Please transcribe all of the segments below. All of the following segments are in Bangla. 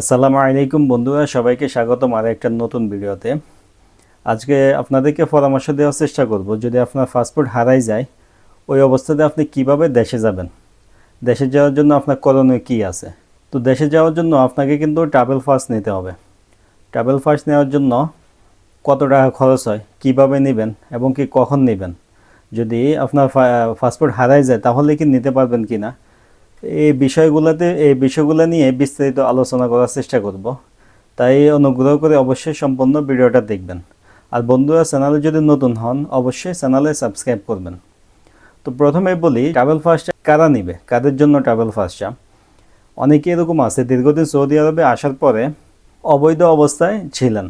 আসসালামু আলাইকুম বন্ধুরা, সবাইকে স্বাগতম আর একটা নতুন ভিডিওতে। আজকে আপনাদেরকে পরামর্শ দেওয়ার চেষ্টা করব, যদি আপনার পাসপোর্ট হারাই যায়, ওই অবস্থাতে আপনি কীভাবে দেশে যাবেন? দেশে যাওয়ার জন্য আপনার করণীয় কী আছে? তো দেশে যাওয়ার জন্য আপনাকে কিন্তু ট্রাভেল ফার্স্ট নিতে হবে। ট্রাভেল ফার্স্ট নেওয়ার জন্য কত টাকা খরচ হয়, কীভাবে নেবেন এবং কি কখন নেবেন? যদি আপনার পাসপোর্ট হারাই যায়, তাহলে কি নিতে পারবেন কি না এই বিষয়গুলোতে, এই বিষয়গুলো নিয়ে বিস্তারিত আলোচনা করার চেষ্টা করব। তাই অনুগ্রহ করে অবশ্যই সম্পূর্ণ ভিডিওটা দেখবেন। আর বন্ধুরা, চ্যানেলে যদি নতুন হন, অবশ্যই চ্যানেলে সাবস্ক্রাইব করবেন। তো প্রথমে বলি ট্রাভেল ফার্স্ট কারা নিবে? কাদের জন্য ট্রাভেল ফার্স্টটা অনেকে এরকম আছে, দীর্ঘদিন সৌদি আরবে আসার পরে অবৈধ অবস্থায় ছিলেন।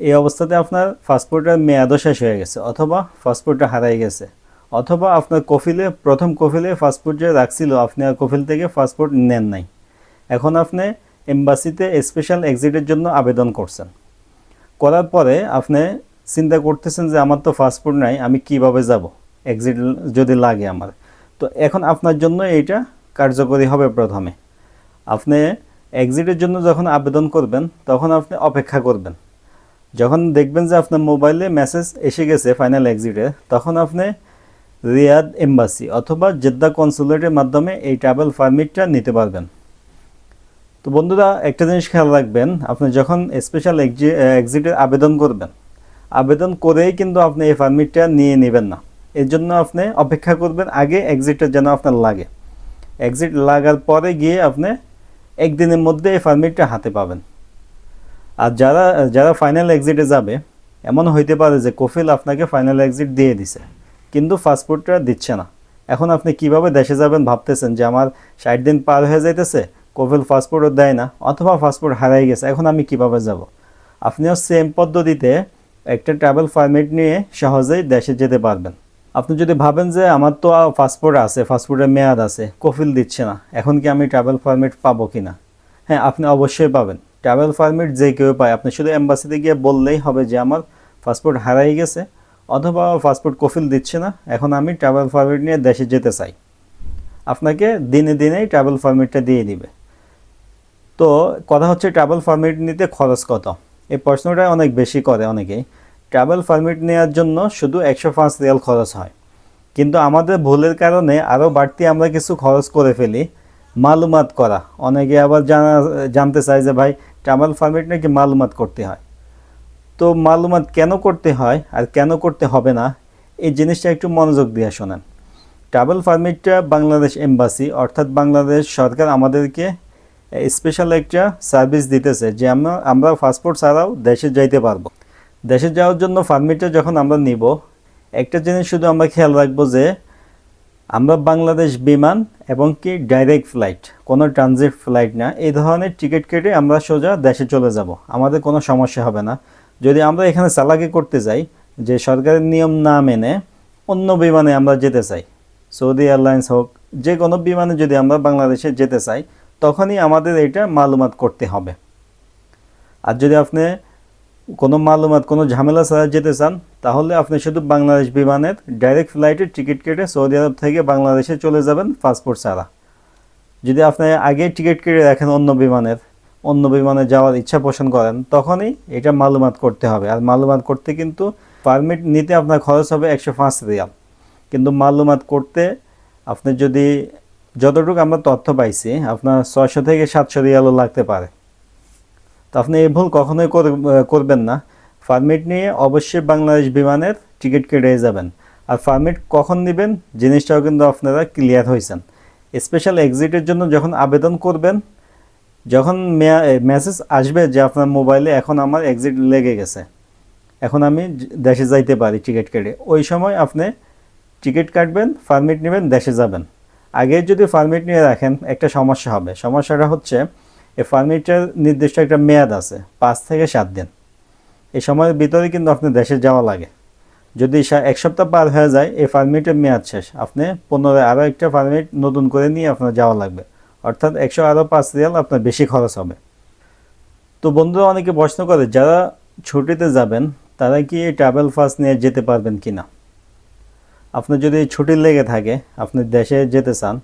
এই অবস্থাতে আপনার পাসপোর্টের মেয়াদও শেষ হয়ে গেছে, অথবা পাসপোর্টটা হারাই গেছে। অথবা আপনার কফিলে, প্রথম কফিলে পাসপোর্ট যে রাখছিল, আপনি আর কফিল থেকে পাসপোর্ট নেন নাই। এখন আপনি এম্বাসিতে স্পেশাল এক্সিটের জন্য আবেদন করছেন। করার পরে আপনি চিন্তা করতেছেন যে আমার তো পাসপোর্ট নাই, আমি কীভাবে যাব? এক্সিট যদি লাগে আমার। তো এখন আপনার জন্য এইটা কার্যকরী হবে প্রথমে। আপনি এক্সিটের জন্য যখন আবেদন করবেন, তখন আপনি অপেক্ষা করবেন। যখন দেখবেন যে আপনার মোবাইলে মেসেজ এসে গেছে ফাইনাল এক্সিটে তখন আপনি রিয়াদ এম্বাসি অথবা জেদ্দা কনসুলেটের মাধ্যমে এই ট্রাভেল পারমিটটা নিতে পারবেন। তো বন্ধুরা, একটা জিনিস খেয়াল রাখবেন, আপনি যখন স্পেশাল এক্সিটের আবেদন করবেন, আবেদন করেই কিন্তু আপনি এই পারমিটটা নিয়ে নেবেন না। এর জন্য আপনি অপেক্ষা করবেন, আগে এক্সিটটা যেন আপনার লাগে। এক্সিট লাগার পরে গিয়ে আপনি একদিনের মধ্যে এই পারমিটটা হাতে পাবেন। আর যারা যারা ফাইনাল এক্সিটে যাবে, এমন হইতে পারে যে কফিল আপনাকে ফাইনাল এক্সিট দিয়ে দিছে। কিন্তু পাসপোর্টটা দিচ্ছে না। এখন আপনি কীভাবে দেশে যাবেন ভাবতেছেন যে আমার ষাট দিন পার হয়ে যাইতেছে কফিল পাসপোর্টও দেয় না, অথবা পাসপোর্ট হারাই গেছে, এখন আমি কীভাবে যাব? আপনিও সেম পদ্ধতিতে একটা ট্রাভেল পারমিট নিয়ে সহজেই দেশে যেতে পারবেন। আপনি যদি ভাবেন যে আমার তো পাসপোর্ট আছে পাসপোর্টের মেয়াদ আছে কফিল দিচ্ছে না, এখন কি আমি ট্রাভেল পারমিট পাবো কি না হ্যাঁ আপনি অবশ্যই পাবেন। ট্রাভেল পারমিট যে কেউ পায়, আপনি শুধু এম্বাসিতে গিয়ে বললেই হবে যে আমার পাসপোর্ট হারাই গেছে অথবা পাসপোর্ট কফিল দিচ্ছে না, এখন আমি ট্রাভেল পারমিট নিয়ে দেশে যেতে চাই। আপনাকে দিনে দিনেই ট্রাভেল পারমিটটা দিয়ে দিবে। তো কথা হচ্ছে ট্রাভেল পারমিট নিতে খরচ কত? এই প্রশ্নটা অনেক বেশি করে অনেকেই। ট্রাভেল পারমিট নেওয়ার জন্য শুধু একশো পাঁচ রিয়াল খরচ হয়। কিন্তু আমাদের ভুলের কারণে আরও বাড়তি আমরা কিছু খরচ করে ফেলি, মালুমাত করা। অনেকে আবার জানা, জানতে চায় যে ভাই ট্রাভেল পারমিট নাকি মালুমাত করতে হয়? তো মালুমাত কেন করতে হয় আর কেন করতে হবে না, এই জিনিসটা একটু মনোযোগ দিয়ে শোনেন। ট্রাভেল পারমিটটা বাংলাদেশ এম্বাসি, অর্থাৎ বাংলাদেশ সরকার আমাদেরকে স্পেশাল একটা সার্ভিস দিতেছে যে আমরা আমরা পাসপোর্ট ছাড়াও দেশে যাইতে পারব। দেশে যাওয়ার জন্য পারমিটটা যখন আমরা নিব, একটা জিনিস শুধু আমরা খেয়াল রাখব যে আমরা বাংলাদেশ বিমান এবং কি ডাইরেক্ট ফ্লাইট কোনো ট্রানজিট ফ্লাইট না, এই ধরনের টিকিট কেটে আমরা সোজা দেশে চলে যাব। আমাদের কোনো সমস্যা হবে না। যদি আমরা এখানে চালাকি করতে যাই, যে সরকারের নিয়ম না মেনে অন্য বিমানে আমরা যেতে চাই, সৌদি এয়ারলাইন্স হোক, যে কোনো বিমানে যদি আমরা বাংলাদেশে যেতে চাই, তখনই আমাদের এটা মালুমাত করতে হবে। আর যদি আপনি কোনো মালুমাত, কোনো ঝামেলা ছাড়া যেতে চান, তাহলে আপনি শুধু বাংলাদেশ বিমানের ডাইরেক্ট ফ্লাইটের টিকিট কেটে সৌদি আরব থেকে বাংলাদেশে চলে যাবেন পাসপোর্ট ছাড়া। যদি আপনি আগে টিকিট কেটে রাখেন অন্য বিমানের অন্য বিমানে যাওয়ার ইচ্ছা পোষণ করেন, তখনই এটা মালুমাত করতে হবে। আর মালুমাত করতে কিন্তু পারমিট নিতে আপনার খরচ হবে একশো পাঁচ রিয়াল। কিন্তু মালুমাত করতে আপনি যদি যতটুকু আমরা তথ্য পাইছি, আপনার ছয়শো থেকে সাতশো রিয়ালও লাগতে পারে। তো আপনি এই ভুল কখনোই করবেন না। পারমিট নিয়ে অবশ্যই বাংলাদেশ বিমানের টিকিট কেটে যাবেন। আর পারমিট কখন নেবেন জিনিসটাও কিন্তু আপনারা ক্লিয়ার হয়েছেন স্পেশাল এক্সিটের জন্য যখন আবেদন করবেন যখন মেসেজ আসবে যে আপনার মোবাইলে এখন আমার এক্সিট লেগে গেছে, এখন আমি দেশে যাইতে পারি টিকিট কেটে, ওই সময় আপনি টিকিট কাটবেন পারমিট নেবেন, দেশে যাবেন। আগে যদি পারমিট নিয়ে রাখেন, একটা সমস্যা হবে। সমস্যাটা হচ্ছে, এই পারমিটের নির্দিষ্ট একটা মেয়াদ আছে, পাঁচ থেকে সাত দিন। এই সময়ের ভিতরে কিন্তু আপনি দেশে যাওয়া লাগে। যদি এক সপ্তাহ পার হয়ে যায়, এই পারমিটের মেয়াদ শেষ। আপনি পুনরায় আরও একটা পারমিট নতুন করে নিয়ে আপনার যাওয়া লাগবে। অর্থাৎ একশো আরও পাঁচ রিয়াল আপনার বেশি খরচ হবে। তো বন্ধুরা, অনেকে প্রশ্ন করে, যারা ছুটিতে যাবেন, তারা কি এই ট্রাভেল ফার্স্ট নিয়ে যেতে পারবেন কি না? আপনার যদি ছুটি লেগে থাকে, আপনি দেশে যেতে চান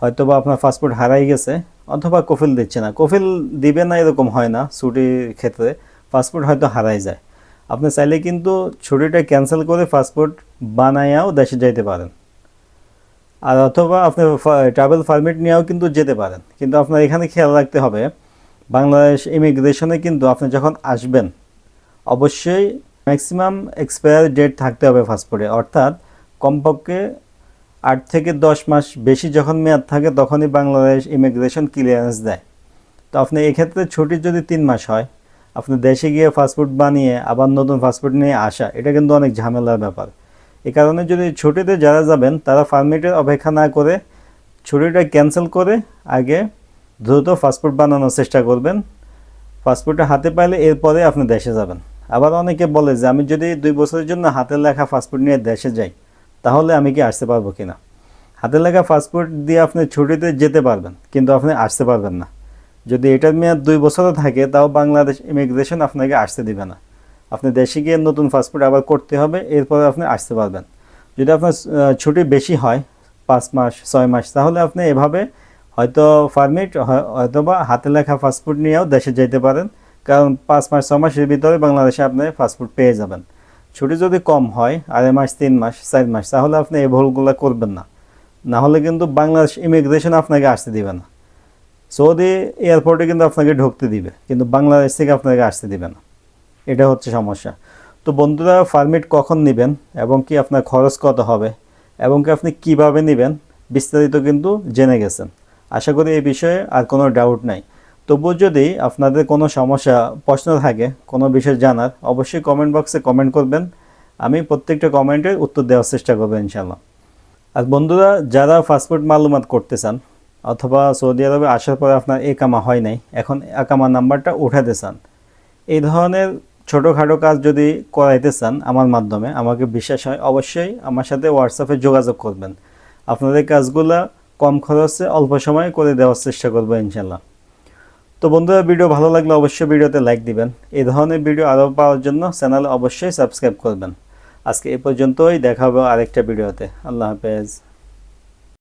হয়তো বা আপনার পাসপোর্ট হারাই গেছে, অথবা কফিল দিচ্ছে না। কফিল দিবে না এরকম হয় না ছুটির ক্ষেত্রে পাসপোর্ট হয়তো হারাই যায়। আপনি চাইলে কিন্তু ছুটিটা ক্যান্সেল করে পাসপোর্ট বানাইয়াও দেশে যাইতে পারেন। আর অথবা আপনি ট্রাভেল পারমিট নিয়েও কিন্তু যেতে পারেন। কিন্তু আপনার এখানে খেয়াল রাখতে হবে, বাংলাদেশ ইমিগ্রেশনে কিন্তু আপনি যখন আসবেন, অবশ্যই ম্যাক্সিমাম এক্সপায়ার ডেট থাকতে হবে পাসপোর্টে অর্থাৎ কমপক্ষে আট থেকে দশ মাস বেশি যখন মেয়াদ থাকে, তখনই বাংলাদেশ ইমিগ্রেশন ক্লিয়ারেন্স দেয়। তো আপনি এক্ষেত্রে ছুটি যদি তিন মাস হয়, আপনি দেশে গিয়ে পাসপোর্ট বানিয়ে আবার নতুন পাসপোর্ট নিয়ে আসা, এটা কিন্তু অনেক ঝামেলার ব্যাপার। এ কারণে যদি ছুটিতে যারা যাবেন, তারা পারমিটের অপেক্ষা না করে ছুটিটা ক্যান্সেল করে আগে দ্রুত পাসপোর্ট বানানোর চেষ্টা করবেন। পাসপোর্টটা হাতে পাইলে এরপরে আপনি দেশে যাবেন। আবার অনেকে বলে যে, আমি যদি দুই বছরের জন্য হাতের লেখা পাসপোর্ট নিয়ে দেশে যাই, তাহলে আমি কি আসতে পারব কিনা? হাতের লেখা পাসপোর্ট দিয়ে আপনি ছুটিতে যেতে পারবেন, কিন্তু আপনি আসতে পারবেন না। যদি এটার মেয়াদ দুই বছরও থাকে, তাও বাংলাদেশ ইমিগ্রেশন আপনাকে আসতে দিবে না। আপনি দেশে গিয়ে নতুন পাসপোর্ট আবার করতে হবে, এরপরে আপনি আসতে পারবেন। যদি আপনার ছুটি বেশি হয়, পাঁচ মাস, ছয় মাস, তাহলে আপনি এভাবে হয়তো পারমিট বা হাতে লেখা পাসপোর্ট নিয়েও দেশে যেতে পারেন। কারণ পাঁচ মাস ছ মাসের ভিতরে বাংলাদেশে আপনি পাসপোর্ট পেয়ে যাবেন। ছুটি যদি কম হয়, আড়াই মাস, তিন মাস, চার মাস, তাহলে আপনি এই ভুলগুলো করবেন না। না হলে কিন্তু বাংলাদেশ ইমিগ্রেশন আপনাকে আসতে দিবে না। সৌদি এয়ারপোর্টে কিন্তু আপনাকে ঢুকতে দিবে, কিন্তু বাংলাদেশ থেকে আপনাকে আসতে দিবে না। এটা হচ্ছে সমস্যা। তো বন্ধুরা ফার্মিট কখন নেবেন এবং কি আপনার খরচ কত হবে এবং কি আপনি কীভাবে নেবেন বিস্তারিত কিন্তু জেনে গেছেন। আশা করি এই বিষয়ে আর কোনো ডাউট নাই। তবুও যদি আপনাদের কোনো সমস্যা, প্রশ্ন থাকে, কোনো বিষয় জানার, অবশ্যই কমেন্ট বক্সে কমেন্ট করবেন। আমি প্রত্যেকটা কমেন্টের উত্তর দেওয়ার চেষ্টা করব ইনশাল্লাহ আর বন্ধুরা, যারা পাসপোর্ট মালুমাত করতে চান, অথবা সৌদি আরবে আসার পরে আপনার একামা হয় নাই, এখন একামা নাম্বারটা উঠাতে চান, এই ধরনের ছোটোখাটো কাজ যদি করাইতে চান আমার মাধ্যমে, আমাকে বিশ্বাস হয় অবশ্যই আমার সাথে হোয়াটসঅ্যাপে যোগাযোগ করবেন। আপনাদের কাজগুলো কম খরচে অল্প সময়ে করে দেওয়ার চেষ্টা করব ইনশাল্লাহ তো বন্ধুরা, ভিডিও ভালো লাগলে অবশ্যই ভিডিওতে লাইক দিবেন। এই ধরনের ভিডিও আরও পাওয়ার জন্য চ্যানেল অবশ্যই সাবস্ক্রাইব করবেন। আজকে এ পর্যন্তই, দেখা হবে আরেকটা ভিডিওতে। আল্লাহ হাফেজ।